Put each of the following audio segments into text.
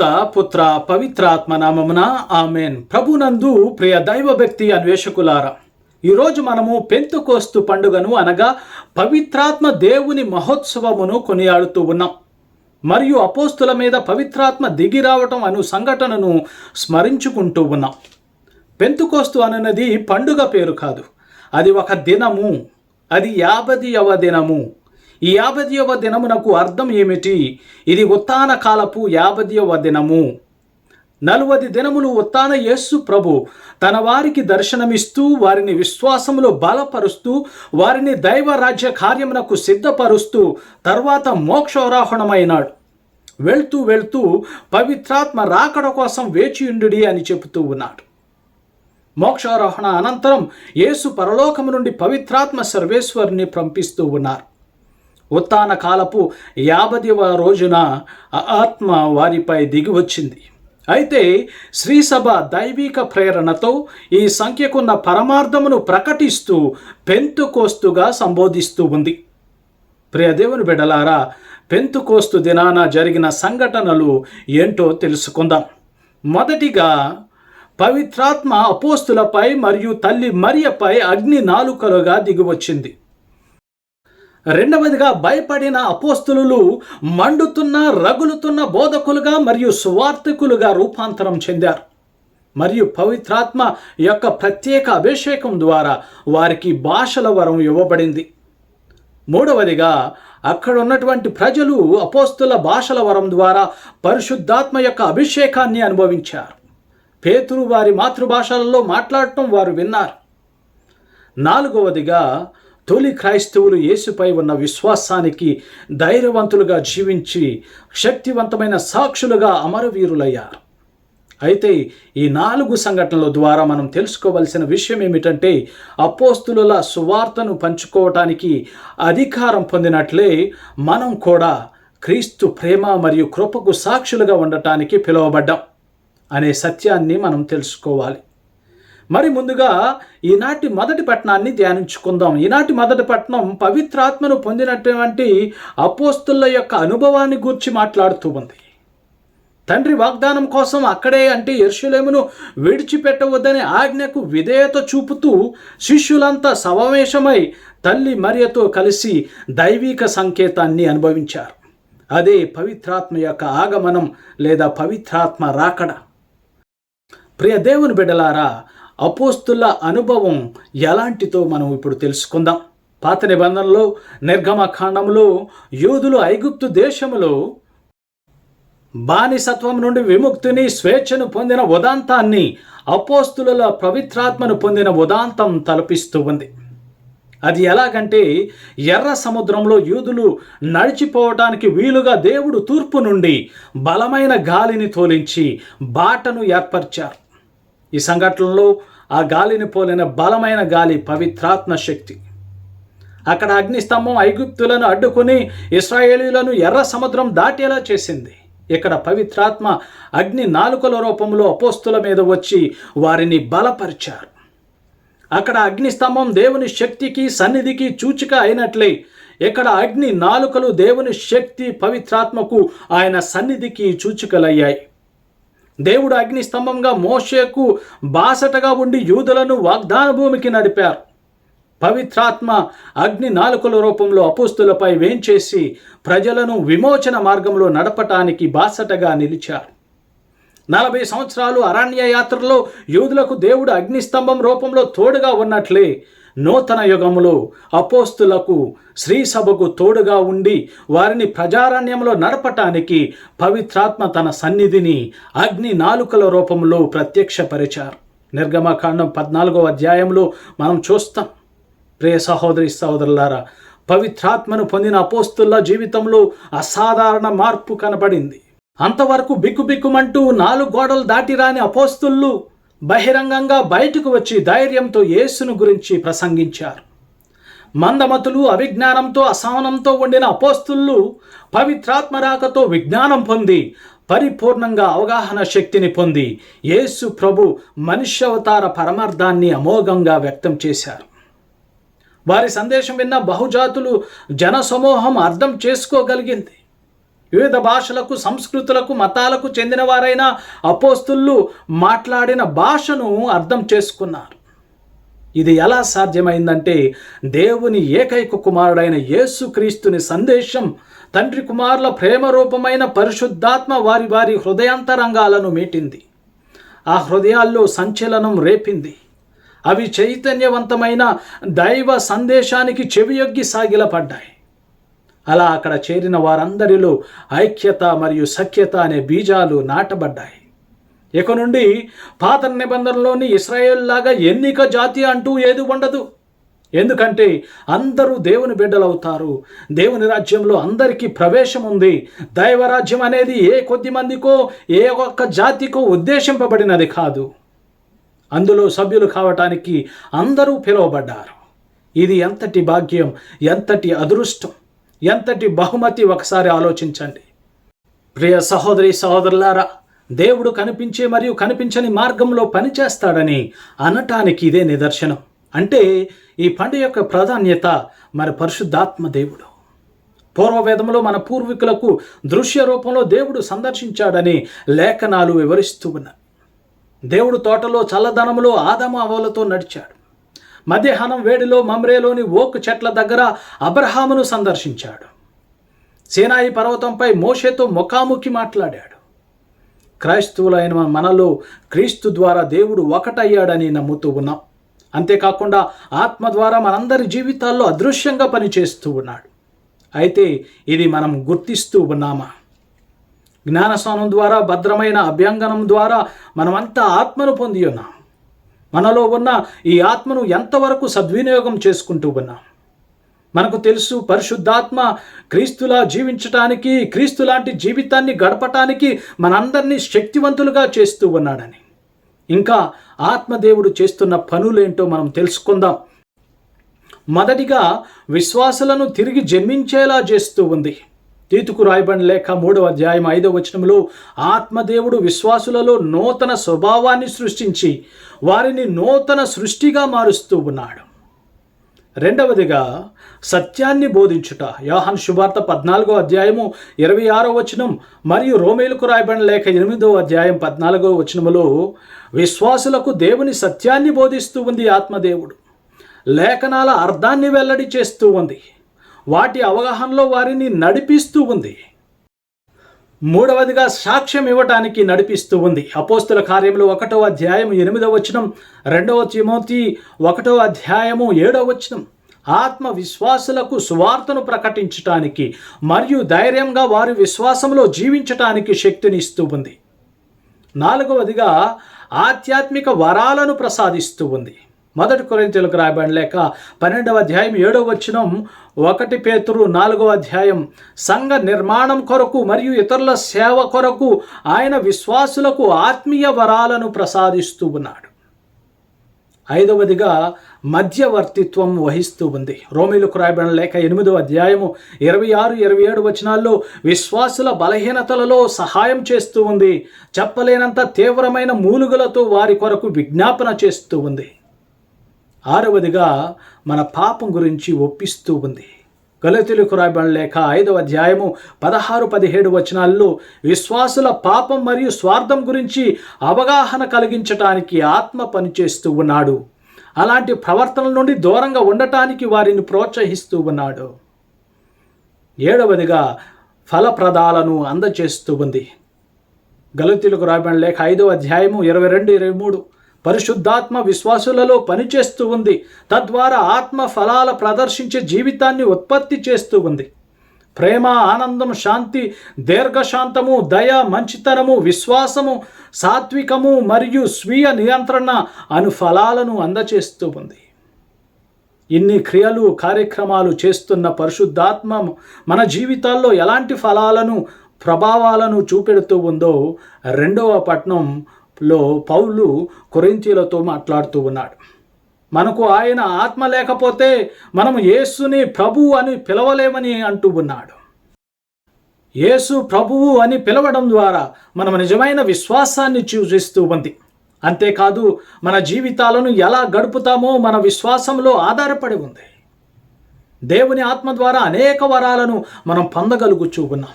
పిత పుత్ర పవిత్రాత్మ నామమున ఆమెన్. ప్రభునందు ప్రియ దైవ భక్తి అన్వేషకులారా ఈరోజు మనము పెంతుకోస్తు పండుగను అనగా పవిత్రాత్మ దేవుని మహోత్సవమును కొనియాడుతూ ఉన్నాం. మరియు అపోస్తుల మీద పవిత్రాత్మ దిగి రావటం అను సంఘటనను స్మరించుకుంటూ ఉన్నాం. పెంతుకోస్తు అనున్నది పండుగ పేరు కాదు. అది ఒక దినము. అది యాభదియవ దినము. ఈ యాభదియవ దినమునకు అర్థం ఏమిటి? ఇది ఉత్తాన కాలపు యాభదియవ దినము. నలువది దినములు ఉత్తాన యేస్సు ప్రభు తన వారికి దర్శనమిస్తూ వారిని విశ్వాసములో బలపరుస్తూ వారిని దైవ రాజ్య కార్యమునకు సిద్ధపరుస్తూ తర్వాత మోక్షారోహణమైనాడు. వెళ్తూ వెళ్తూ పవిత్రాత్మ రాకడ కోసం వేచియుండుడి అని చెబుతూ ఉన్నాడు. మోక్షారోహణ అనంతరం యేసు పరలోకము నుండి పవిత్రాత్మ సర్వేశ్వరుని పంపిస్తూ ఉన్నారు. ఉత్తాన కాలపు యాభదివ రోజున ఆత్మ వారిపై దిగి వచ్చింది. అయితే శ్రీసభ దైవిక ప్రేరణతో ఈ సంఖ్యకున్న పరమార్థమును ప్రకటిస్తూ పెంతుకోస్తుగా సంబోధిస్తూ ఉంది. ప్రియదేవుని బిడలారా పెంతుకోస్తు దినాన జరిగిన సంఘటనలు ఏంటో తెలుసుకుందాం. మొదటిగా పవిత్రాత్మ అపోస్తులపై మరియు తల్లి మరియపై అగ్ని నాలుకలుగా దిగివచ్చింది రెండవదిగా భయపడిన అపోస్తులు మండుతున్న రగులుతున్న బోధకులుగా మరియు సువార్థికులుగా రూపాంతరం చెందారు. మరియు పవిత్రాత్మ యొక్క ప్రత్యేక అభిషేకం ద్వారా వారికి భాషల వరం ఇవ్వబడింది. మూడవదిగా అక్కడ ఉన్నటువంటి ప్రజలు అపోస్తుల భాషల వరం ద్వారా పరిశుద్ధాత్మ యొక్క అభిషేకాన్ని అనుభవించారు. పేతురు వారి మాతృభాషలలో మాట్లాడటం వారు విన్నారు. నాలుగవదిగా తొలి క్రైస్తవులు యేసుపై ఉన్న విశ్వాసానికి ధైర్యవంతులుగా జీవించి శక్తివంతమైన సాక్షులుగా అమరవీరులయ్యారు అయితే ఈ నాలుగు సంఘటనల ద్వారా మనం తెలుసుకోవలసిన విషయం ఏమిటంటే అపోస్తుల సువార్తను పంచుకోవటానికి అధికారం పొందినట్లే మనం కూడా క్రీస్తు ప్రేమ మరియు కృపకు సాక్షులుగా ఉండటానికి పిలువబడ్డాం అనే సత్యాన్ని మనం తెలుసుకోవాలి. మరి ముందుగా ఈనాటి మొదటి పట్టణాన్ని ధ్యానించుకుందాం. ఈనాటి మొదటి పట్టణం పవిత్రాత్మను పొందినటువంటి అపోస్తుల యొక్క అనుభవాన్ని గూర్చి మాట్లాడుతూ ఉంది. తండ్రి వాగ్దానం కోసం అక్కడే అంటే ఎర్షులేమును విడిచిపెట్టవద్దనే ఆజ్ఞకు విధేయత చూపుతూ శిష్యులంతా సమావేశమై తల్లి మరియతో కలిసి దైవిక సంకేతాన్ని అనుభవించారు. అదే పవిత్రాత్మ యొక్క ఆగమనం లేదా పవిత్రాత్మ రాకడ. ప్రియ దేవుని బిడ్డలారా అపోస్తుల అనుభవం ఎలాంటితో మనం ఇప్పుడు తెలుసుకుందాం. పాత నిబంధనలో నిర్గమకాండంలో యూదులు ఐగుప్తు దేశంలో బానిసత్వం నుండి విముక్తిని స్వేచ్ఛను పొందిన ఉదాంతాన్ని అపోస్తుల పవిత్రాత్మను పొందిన ఉదాంతం తలపిస్తూ ఉంది. అది ఎలాగంటే ఎర్ర సముద్రంలో యూదులు నడిచిపోవటానికి వీలుగా దేవుడు తూర్పు నుండి బలమైన గాలిని తోలించి బాటను ఏర్పరిచారు. ఈ సంఘటనలో ఆ గాలిని పోలిన బలమైన గాలి పవిత్రాత్మ శక్తి. అక్కడ అగ్నిస్తంభం ఐగుప్తులను అడ్డుకుని ఇస్రాయేలీలను ఎర్ర సముద్రం దాటేలా చేసింది. ఇక్కడ పవిత్రాత్మ అగ్ని నాలుకల రూపంలో అపోస్తుల మీద వచ్చి వారిని బలపరిచారు. అక్కడ అగ్నిస్తంభం దేవుని శక్తికి సన్నిధికి సూచిక అయినట్లే ఇక్కడ అగ్ని నాలుకలు దేవుని శక్తి పవిత్రాత్మకు ఆయన సన్నిధికి సూచికలయ్యాయి. దేవుడు అగ్ని స్తంభంగా మోషేకు బాసటగా ఉండి యూదులను వాగ్దాన భూమికి నడిపారు. పవిత్రాత్మ అగ్ని నాలుకల రూపంలో అపుస్తులపై వేంచేసి ప్రజలను విమోచన మార్గంలో నడపటానికి బాసటగా నిలిచారు. నలభై సంవత్సరాలు అరణ్య యాత్రలో యూదులకు దేవుడు అగ్నిస్తంభం రూపంలో తోడుగా ఉన్నట్లే నూతన యుగములో అపోస్తులకు శ్రీ సభకు తోడుగా ఉండి వారిని ప్రజారణ్యంలో నడపటానికి పవిత్రాత్మ తన సన్నిధిని అగ్ని నాలుకల రూపంలో ప్రత్యక్షపరిచారు. నిర్గమకాండం పద్నాలుగో అధ్యాయంలో మనం చూస్తాం. ప్రియ సహోదరి సహోదరులారా పవిత్రాత్మను పొందిన అపోస్తుల జీవితంలో అసాధారణ మార్పు కనబడింది. అంతవరకు బిక్కుబిక్కుమంటూ నాలుగు గోడలు దాటిరాని అపోస్తుళ్ళు బహిరంగంగా బయటకు వచ్చి ధైర్యంతో యేసును గురించి ప్రసంగించారు. మందమతులు అవిజ్ఞానంతో అసహనంతో ఉండిన అపోస్తులు పవిత్రాత్మరాకతో విజ్ఞానం పొంది పరిపూర్ణంగా అవగాహన శక్తిని పొంది యేసు ప్రభు మనుష్యవతార పరమార్థాన్ని అమోఘంగా వ్యక్తం చేశారు. వారి సందేశం విన్న బహుజాతులు జనసమూహం అర్థం చేసుకోగలిగింది. వివిధ భాషలకు సంస్కృతులకు మతాలకు చెందినవారైన అపోస్తులు మాట్లాడిన భాషను అర్థం చేసుకున్నారు. ఇది ఎలా సాధ్యమైందంటే దేవుని ఏకైక కుమారుడైన యేసుక్రీస్తుని సందేశం తండ్రి కుమారుల ప్రేమ రూపమైన పరిశుద్ధాత్మ వారి వారి హృదయాంతరంగాలను మీటింది. ఆ హృదయాల్లో సంచలనం రేపింది. అవి చైతన్యవంతమైన దైవ సందేశానికి చెవియొగ్గి సాగిలపడ్డాయి. అలా అక్కడ చేరిన వారందరిలో ఐక్యత మరియు సఖ్యత అనే బీజాలు నాటబడ్డాయి. ఇక నుండి పాత నిబంధనలోని ఇస్రాయేల్ లాగా ఎన్నిక జాతి అంటూ ఏది ఉండదు. ఎందుకంటే అందరూ దేవుని బిడ్డలవుతారు. దేవుని రాజ్యంలో అందరికీ ప్రవేశం ఉంది. దైవరాజ్యం అనేది ఏ కొద్ది మందికో ఏ ఒక్క జాతికో ఉద్దేశింపబడినది కాదు. అందులో సభ్యులు కావటానికి అందరూ పిలువబడ్డారు. ఇది ఎంతటి భాగ్యం ఎంతటి అదృష్టం. ఎంతటి బహుమతి ఒకసారి ఆలోచించండి. ప్రియ సహోదరి సహోదరులారా దేవుడు కనిపించే మరియు కనిపించని మార్గంలో పనిచేస్తాడని అనటానికి ఇదే నిదర్శనం. అంటే ఈ పండుగ యొక్క ప్రాధాన్యత మరి పరిశుద్ధాత్మ దేవుడు. పూర్వవేదంలో మన పూర్వీకులకు దృశ్య రూపంలో దేవుడు సందర్శించాడని లేఖనాలు వివరిస్తూ ఉన్నాయి. దేవుడు తోటలో చల్లదనంలో ఆదమ అవలతో నడిచాడు. మధ్యాహ్నం వేడిలో మమ్రేలోని ఓక్ చెట్ల దగ్గర అబ్రహామును సందర్శించాడు. సేనాయి పర్వతంపై మోషేతో ముఖాముఖి మాట్లాడాడు. క్రైస్తవులైన మనలో క్రీస్తు ద్వారా దేవుడు ఒకటయ్యాడని నమ్ముతూ ఉన్నాం. అంతేకాకుండా ఆత్మ ద్వారా మనందరి జీవితాల్లో అదృశ్యంగా పనిచేస్తూ ఉన్నాడు. అయితే ఇది మనం గుర్తిస్తూ ఉన్నామా? జ్ఞానస్నానం ద్వారా భద్రమైన అభ్యంగనం ద్వారా మనమంతా ఆత్మను పొంది ఉన్నాం. మనలో ఉన్న ఈ ఆత్మను ఎంతవరకు సద్వినియోగం చేసుకుంటూ ఉన్నాం. మనకు తెలుసు పరిశుద్ధాత్మ క్రీస్తులా జీవించటానికి క్రీస్తు లాంటి జీవితాన్ని గడపటానికి మనందరినీ శక్తివంతులుగా చేస్తూ ఉన్నాడని. ఇంకా ఆత్మదేవుడు చేస్తున్న పనులేంటో మనం తెలుసుకుందాం. మొదటిగా విశ్వాసులను తిరిగి జన్మించేలా చేస్తూ ఉంది. తీతుకు రాయబడిన లేఖ మూడవ అధ్యాయం ఐదవ వచనంలో ఆత్మదేవుడు విశ్వాసులలో నూతన స్వభావాన్ని సృష్టించి వారిని నూతన సృష్టిగా మారుస్తూ ఉన్నాడు. రెండవదిగా సత్యాన్ని బోధించుట. యోహన్ శుభార్త పద్నాలుగో అధ్యాయము ఇరవై ఆరో వచనం మరియు రోమేలకు రాయబడిన లేఖ ఎనిమిదో అధ్యాయం పద్నాలుగో వచనములో విశ్వాసులకు దేవుని సత్యాన్ని బోధిస్తూ ఉంది ఆత్మదేవుడు. లేఖనాల అర్థాన్ని వెల్లడి చేస్తూ ఉంది. వాటి అవగాహనలో వారిని నడిపిస్తూ ఉంది. మూడవదిగా సాక్ష్యం ఇవ్వటానికి నడిపిస్తూ ఉంది. అపోస్తుల కార్యములు ఒకటో అధ్యాయం ఎనిమిదవ వచనం రెండవ తిమోతి ఒకటో అధ్యాయము ఏడవ వచనం. ఆత్మ విశ్వాసులకు సువార్తను ప్రకటించటానికి మరియు ధైర్యంగా వారి విశ్వాసంలో జీవించటానికి శక్తిని ఇస్తూ ఉంది. నాలుగవదిగా ఆధ్యాత్మిక వరాలను ప్రసాదిస్తూ ఉంది. మొదటి కొరింతలకు రాయబడిన లేక పన్నెండవ అధ్యాయం ఏడవ వచనం ఒకటి పేతురు నాలుగో అధ్యాయం. సంఘ నిర్మాణం కొరకు మరియు ఇతరుల సేవ కొరకు ఆయన విశ్వాసులకు ఆత్మీయ వరాలను ప్రసాదిస్తూ ఉన్నాడు. ఐదవదిగా మధ్యవర్తిత్వం వహిస్తూ ఉంది. రోమిలకు రాయబడిన లేక ఎనిమిదవ అధ్యాయము ఇరవై ఆరు ఇరవై ఏడు వచనాల్లో విశ్వాసుల బలహీనతలలో సహాయం చేస్తూ ఉంది. చెప్పలేనంత తీవ్రమైన మూలుగులతో వారి కొరకు విజ్ఞాపన చేస్తూ ఉంది. ఆరవదిగా మన పాపం గురించి ఒప్పిస్తూ ఉంది. గలతులకు రాయబడిన లేఖ ఐదవ అధ్యాయము పదహారు పదిహేడు వచనాల్లో విశ్వాసుల పాపం మరియు స్వార్థం గురించి అవగాహన కలిగించటానికి ఆత్మ పనిచేస్తూ ఉన్నాడు. అలాంటి ప్రవర్తనల నుండి దూరంగా ఉండటానికి వారిని ప్రోత్సహిస్తూ ఉన్నాడు. ఏడవదిగా ఫలప్రదాలను అందచేస్తూ ఉంది. గలతీలకు రాయబడిన లేఖ ఐదవ అధ్యాయము ఇరవై రెండు ఇరవై మూడు. పరిశుద్ధాత్మ విశ్వాసులలో పనిచేస్తూ ఉంది. తద్వారా ఆత్మ ఫలాల ప్రదర్శించే జీవితాన్ని ఉత్పత్తి చేస్తూ ఉంది. ప్రేమ ఆనందం శాంతి దీర్ఘశాంతము దయ మంచితనము విశ్వాసము సాత్వికము మరియు స్వీయ నియంత్రణ అను ఫలాలను అందచేస్తూ ఉంది. ఇన్ని క్రియలు కార్యక్రమాలు చేస్తున్న పరిశుద్ధాత్మ మన జీవితాల్లో ఎలాంటి ఫలాలను ప్రభావాలను చూపెడుతూ ఉందో రెండవ పట్నం లో పౌలు కొరింతీలతో మాట్లాడుతూ ఉన్నాడు. మనకు ఆయన ఆత్మ లేకపోతే మనం యేసుని ప్రభువు అని పిలవలేమని అంటూ ఉన్నాడు. యేసు ప్రభువు అని పిలవడం ద్వారా మనం నిజమైన విశ్వాసాన్ని సూచిస్తూ ఉంది. అంతేకాదు మన జీవితాలను ఎలా గడుపుతామో మన విశ్వాసంలో ఆధారపడి ఉంది. దేవుని ఆత్మ ద్వారా అనేక వరాలను మనం పొందగలుగుచూ ఉన్నాం.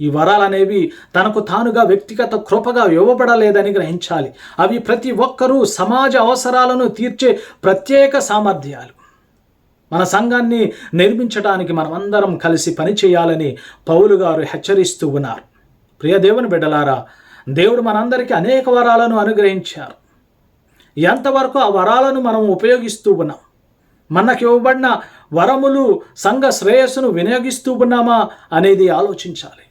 ఈ వరాలు అనేవి తనకు తానుగా వ్యక్తిగత కృపగా ఇవ్వబడలేదని గ్రహించాలి. అవి ప్రతి ఒక్కరూ సమాజ అవసరాలను తీర్చే ప్రత్యేక సామర్థ్యాలు. మన సంఘాన్ని నిర్మించడానికి మనమందరం కలిసి పనిచేయాలని పౌలు గారు హెచ్చరిస్తూ ఉన్నారు. ప్రియ దేవుని బిడ్డలారా దేవుడు మనందరికీ అనేక వరాలను అనుగ్రహించారు. ఎంతవరకు ఆ వరాలను మనం ఉపయోగిస్తూ ఉన్నాం? మనకు ఇవ్వబడిన వరములు సంఘ శ్రేయస్సును వినియోగిస్తూ ఉన్నామా అనేది ఆలోచించాలి.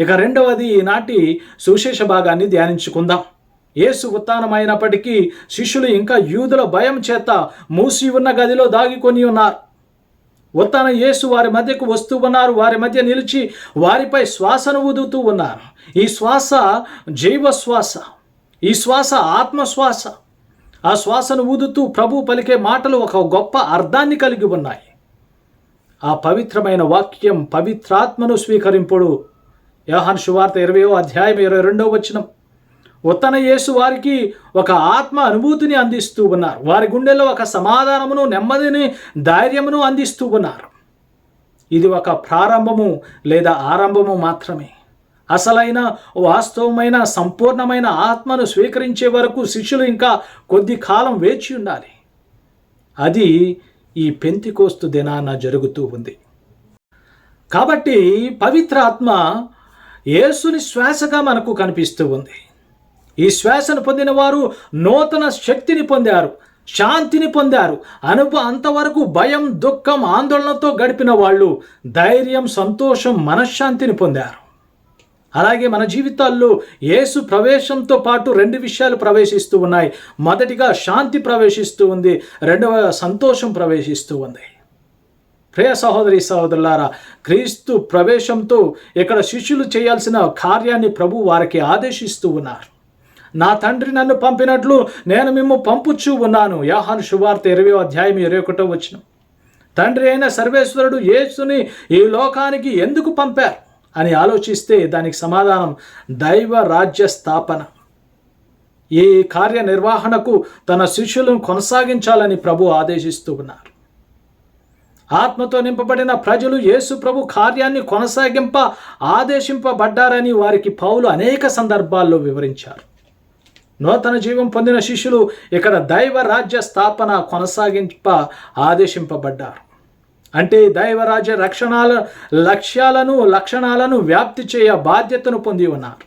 ఇక రెండవది ఈనాటి సువిశేష భాగాన్ని ధ్యానించుకుందాం. యేసు ఉత్థానమైనప్పటికీ శిష్యులు ఇంకా యూదుల భయం చేత మూసి ఉన్న గదిలో దాగికొని ఉన్నారు. ఉత్తాన యేసు వారి మధ్యకు వస్తూ ఉన్నారు. వారి మధ్య నిలిచి వారిపై శ్వాసను ఊదుతూ ఉన్నారు. ఈ శ్వాస జైవ శ్వాస ఈ శ్వాస ఆత్మశ్వాస. ఆ శ్వాసను ఊదుతూ ప్రభు పలికే మాటలు ఒక గొప్ప అర్థాన్ని కలిగి ఉన్నాయి. ఆ పవిత్రమైన వాక్యం పవిత్రాత్మను స్వీకరింపుడు యోహాన్ శువార్త ఇరవయో అధ్యాయం ఇరవై రెండవ వచనం. ఉత్తన యేసు వారికి ఒక ఆత్మ అనుభూతిని అందిస్తూ ఉన్నారు. వారి గుండెల్లో ఒక సమాధానమును నెమ్మదిని ధైర్యమును అందిస్తూ ఉన్నారు. ఇది ఒక ప్రారంభము లేదా ఆరంభము మాత్రమే. అసలైన వాస్తవమైన సంపూర్ణమైన ఆత్మను స్వీకరించే వరకు శిష్యులు ఇంకా కొద్ది కాలం వేచి ఉండాలి. అది ఈ పెంతికోస్తు దినాన జరుగుతూ ఉంది. కాబట్టి పవిత్ర ఆత్మ యేసుని శ్వాసగా మనకు కనిపిస్తూ ఉంది. ఈ శ్వాసను పొందిన వారు నూతన శక్తిని పొందారు శాంతిని పొందారు. అనుభ అంతవరకు భయం దుఃఖం ఆందోళనతో గడిపిన వాళ్ళు ధైర్యం సంతోషం మనశ్శాంతిని పొందారు. అలాగే మన జీవితాల్లో యేసు ప్రవేశంతో పాటు రెండు విషయాలు ప్రవేశిస్తూ ఉన్నాయి. మొదటిగా శాంతి ప్రవేశిస్తూ ఉంది రెండవ సంతోషం ప్రవేశిస్తూ ఉంది. ప్రియ సహోదరి సహోదరులారా క్రీస్తు ప్రవేశంతో ఇక్కడ శిష్యులు చేయాల్సిన కార్యాన్ని ప్రభు వారికి ఆదేశిస్తూ ఉన్నారు. నా తండ్రి నన్ను పంపినట్లు నేను మిమ్ము పంపుచూ ఉన్నాను. యాహాను శుభార్త ఇరవై అధ్యాయం ఇరవై ఒకటో వచ్చిన తండ్రి అయిన సర్వేశ్వరుడు యేసుని ఈ లోకానికి ఎందుకు పంపారు? అని ఆలోచిస్తే దానికి సమాధానం దైవ రాజ్య స్థాపన. ఈ కార్యనిర్వహణకు తన శిష్యులను కొనసాగించాలని ప్రభు ఆదేశిస్తూ ఉన్నారు. ఆత్మతో నింపబడిన ప్రజలు యేసు ప్రభు కార్యాన్ని కొనసాగింప ఆదేశింపబడ్డారని వారికి పౌలు అనేక సందర్భాల్లో వివరించారు. నూతన జీవం పొందిన శిష్యులు ఇక్కడ దైవ రాజ్య స్థాపన కొనసాగింప ఆదేశింపబడ్డారు. అంటే దైవరాజ్య రక్షణాల లక్ష్యాలను లక్షణాలను వ్యాప్తి చేయ బాధ్యతను పొంది ఉన్నారు.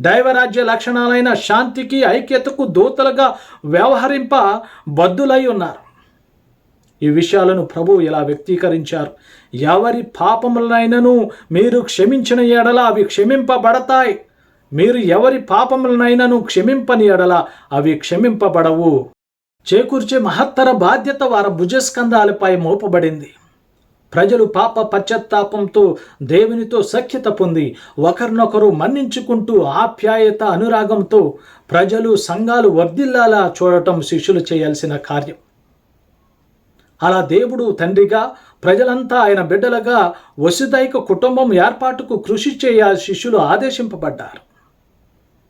దైవరాజ్య లక్షణాలైన శాంతికి ఐక్యతకు దూతలుగా వ్యవహరింప బద్దులై ఉన్నారు. ఈ విషయాలను ప్రభు ఇలా వ్యక్తీకరించారు. ఎవరి పాపములనైనను మీరు క్షమించిన ఎడల అవి క్షమింపబడతాయి. మీరు ఎవరి పాపములనైనను క్షమింపని ఎడల అవి క్షమింపబడవు. చేకూర్చే మహత్తర బాధ్యత వారి భుజస్కంధాలపై మోపబడింది. ప్రజలు పాప పశ్చాత్తాపంతో దేవునితో సఖ్యత పొంది ఒకరినొకరు మన్నించుకుంటూ ఆప్యాయత అనురాగంతో ప్రజలు సంఘాలు వర్ధిల్లాలా చూడటం శిష్యులు చేయాల్సిన కార్యం. అలా దేవుడు తండ్రిగా ప్రజలంతా ఆయన బిడ్డలుగా వసుదైక కుటుంబం ఏర్పాటుకు కృషి చేయ శిష్యులు ఆదేశింపబడ్డారు.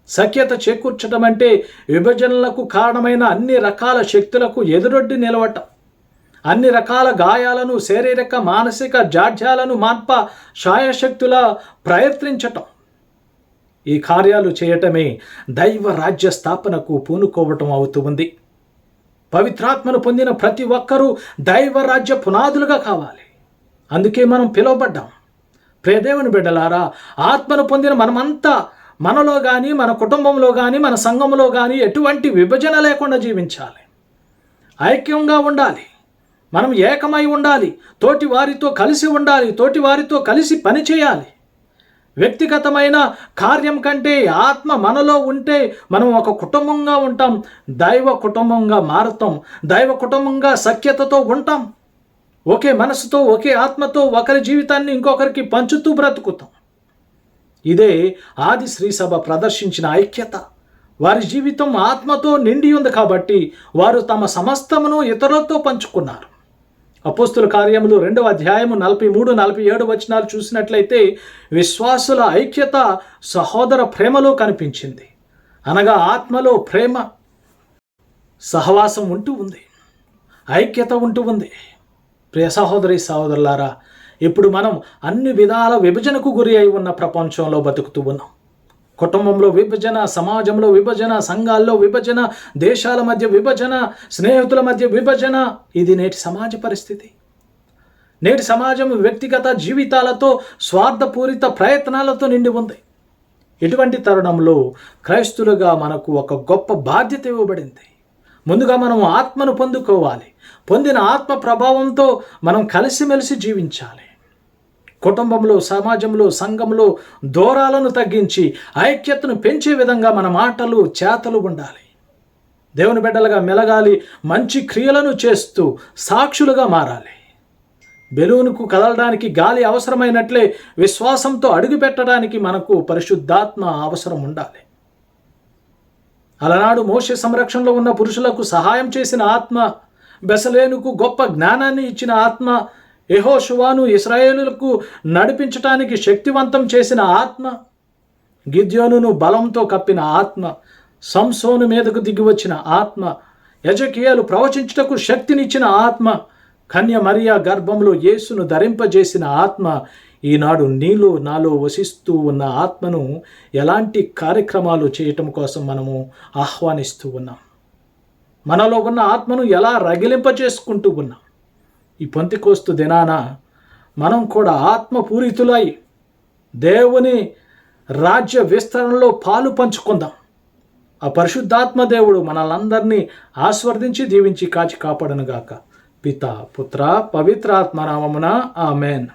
సఖ్యత చేకూర్చడం అంటే విభజనలకు కారణమైన అన్ని రకాల శక్తులకు ఎదురొడ్డి నిలవటం. అన్ని రకాల గాయాలను శారీరక మానసిక జాడ్యాలను మార్ప శాయశక్తుల ప్రయత్నించటం. ఈ కార్యాలు చేయటమే దైవ రాజ్య స్థాపనకు పూనుకోవటం అవుతుంది పవిత్రాత్మను పొందిన ప్రతి ఒక్కరూ దైవ రాజ్య పునాదులుగా కావాలి. అందుకే మనం పిలువబడ్డాం. ప్రేదేవుని బిడ్డలారా ఆత్మను పొందిన మనమంతా మనలో కానీ మన కుటుంబంలో కానీ మన సంఘంలో కానీ ఎటువంటి విభజన లేకుండా జీవించాలి. ఐక్యంగా ఉండాలి. మనం ఏకమై ఉండాలి. తోటి వారితో కలిసి ఉండాలి. తోటి వారితో కలిసి పనిచేయాలి వ్యక్తిగతమైన కార్యం కంటే ఆత్మ మనలో ఉంటే మనం ఒక కుటుంబంగా ఉంటాం దైవ కుటుంబంగా మారుతాం దైవ కుటుంబంగా సఖ్యతతో ఉంటాం. ఒకే మనసుతో ఒకే ఆత్మతో ఒకరి జీవితాన్ని ఇంకొకరికి పంచుతూ బ్రతుకుతాం. ఇదే ఆది శ్రీసభ ప్రదర్శించిన ఐక్యత. వారి జీవితం ఆత్మతో నిండి ఉంది కాబట్టి వారు తమ సమస్తమును ఇతరులతో పంచుకున్నారు. అపోస్తుల కార్యములు రెండవ అధ్యాయము నలభై మూడు నలభై ఏడు వచనాలు చూసినట్లయితే విశ్వాసుల ఐక్యత సహోదర ప్రేమలో కనిపించింది. అనగా ఆత్మలో ప్రేమ సహవాసం ఉంటూ ఉంది. ఐక్యత ఉంటూ ఉంది. ప్రియ సహోదరి సహోదరులారా ఇప్పుడు మనం అన్ని విధాల విభజనకు గురి అయి ఉన్న ప్రపంచంలో బతుకుతూ ఉన్నాం. కుటుంబంలో విభజన సమాజంలో విభజన సంఘాల్లో విభజన దేశాల మధ్య విభజన స్నేహితుల మధ్య విభజన ఇది నేటి సమాజ పరిస్థితి. నేటి సమాజం వ్యక్తిగత జీవితాలతో స్వార్థపూరిత ప్రయత్నాలతో నిండి ఉంది. ఇటువంటి తరుణంలో క్రైస్తులుగా మనకు ఒక గొప్ప బాధ్యత ఇవ్వబడింది. ముందుగా మనం ఆత్మను పొందుకోవాలి. పొందిన ఆత్మ ప్రభావంతో మనం కలిసిమెలిసి జీవించాలి. కుటుంబంలో సమాజంలో సంఘంలో దూరాలను తగ్గించి ఐక్యతను పెంచే విధంగా మన మాటలు చేతలు ఉండాలి. దేవుని బిడ్డలుగా మెలగాలి మంచి క్రియలను చేస్తూ సాక్షులుగా మారాలి. బెలూన్కు కదలడానికి గాలి అవసరమైనట్లే విశ్వాసంతో అడుగుపెట్టడానికి మనకు పరిశుద్ధాత్మ అవసరం ఉండాలి. అలనాడు మోష సంరక్షణలో ఉన్న పురుషులకు సహాయం చేసిన ఆత్మ బెసలేనుకు గొప్ప జ్ఞానాన్ని ఇచ్చిన ఆత్మ యహోశువాను ఇస్రాయేలులకు నడిపించటానికి శక్తివంతం చేసిన ఆత్మ గిద్యోనును బలంతో కప్పిన ఆత్మ సంసోను మీదకు దిగి వచ్చిన ఆత్మ యజకీయాలు ప్రవచించుటకు శక్తినిచ్చిన ఆత్మ కన్య మరియా గర్భంలో యేసును ధరింపజేసిన ఆత్మ ఈనాడు నీలో నాలో వసిస్తూ ఉన్న ఆత్మను ఎలాంటి కార్యక్రమాలు చేయటం కోసం మనము ఆహ్వానిస్తూ ఉన్నాం. మనలో ఉన్న ఆత్మను ఎలా రగిలింపజేసుకుంటూ ఉన్నాం? ఈ పొంతికోస్తు దినాన మనం కూడా ఆత్మపూరితులై దేవుని రాజ్య విస్తరణలో పాలు పంచుకుందాం. ఆ పరిశుద్ధాత్మ దేవుడు మనలందరినీ ఆస్వర్దించి దీవించి కాచి కాపాడనుగాక. పిత పుత్ర పవిత్రాత్మ నామమున ఆమెన్.